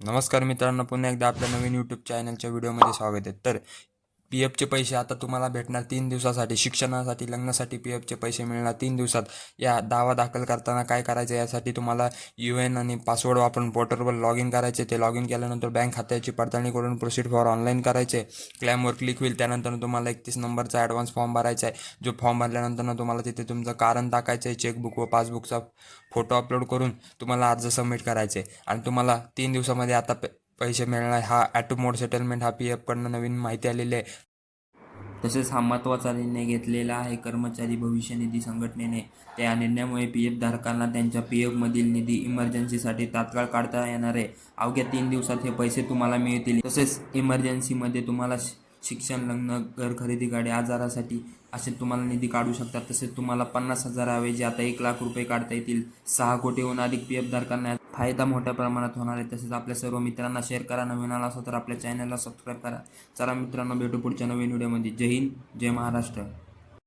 नमस्कार मित्रांनो पुन्हा एकदा आपल्या नवीन यूट्यूब चॅनलच्या व्हिडिओमध्ये स्वागत आहे. तर पी एफचे पैसे आता तुम्हाला भेटणार तीन दिवसासाठी शिक्षणासाठी लग्नासाठी पी एफचे पैसे मिळणार तीन दिवसात. या दावा दाखल करताना काय करायचं यासाठी तुम्हाला यू एन आणि पासवर्ड वापरून पोर्टलवर लॉग इन करायचे. ते लॉग इन केल्यानंतर बँक खात्याची पडताळणी करून प्रोसीड फॉर ऑनलाईन करायचे. क्लॅमवर क्लिक होईल त्यानंतर तुम्हाला एकतीस नंबरचा ॲडव्हान्स फॉर्म भरायचा आहे. जो फॉर्म भरल्यानंतर तुम्हाला तिथे तुमचं कारण टाकायचं आहे चेकबुक व पासबुकचा फोटो अपलोड करून तुम्हाला अर्ज सबमिट करायचे. आणि तुम्हाला तीन दिवसामध्ये आता पे पैसे मिळणार हा ॲटो मोड सेटलमेंट हा पी एफकडनं नवीन माहिती आलेली आहे. तसेच हा महत्त्वाचा निर्णय घेतलेला आहे कर्मचारी भविष्य निधी संघटनेने. त्या निर्णयामुळे पी एफ धारकांना त्यांच्या पी एफमधील निधी इमर्जन्सीसाठी तात्काळ काढता येणार आहे. अवघ्या तीन दिवसात हे पैसे तुम्हाला मिळतील. तसेच इमर्जन्सीमध्ये तुम्हाला शि- शिक्षण लग्न घर खरेदी गाडी आजारासाठी असे तुम्हाला निधी काढू शकतात. तसेच तुम्हाला पन्नास हजाराऐवजी आता एक लाख रुपये काढता येतील. सहा कोटीहून अधिक पी एफ धारकांना फायदा मोठ्या प्रमाणात होणार आहे. तसेच आपल्या सर्व मित्रांना शेअर करा. नवीन आला असेल तर आपल्या चॅनलला सबस्क्राईब करा. चला मित्रांनो भेटू पुढच्या नवीन व्हिडिओमध्ये जय हिंद जय महाराष्ट्र.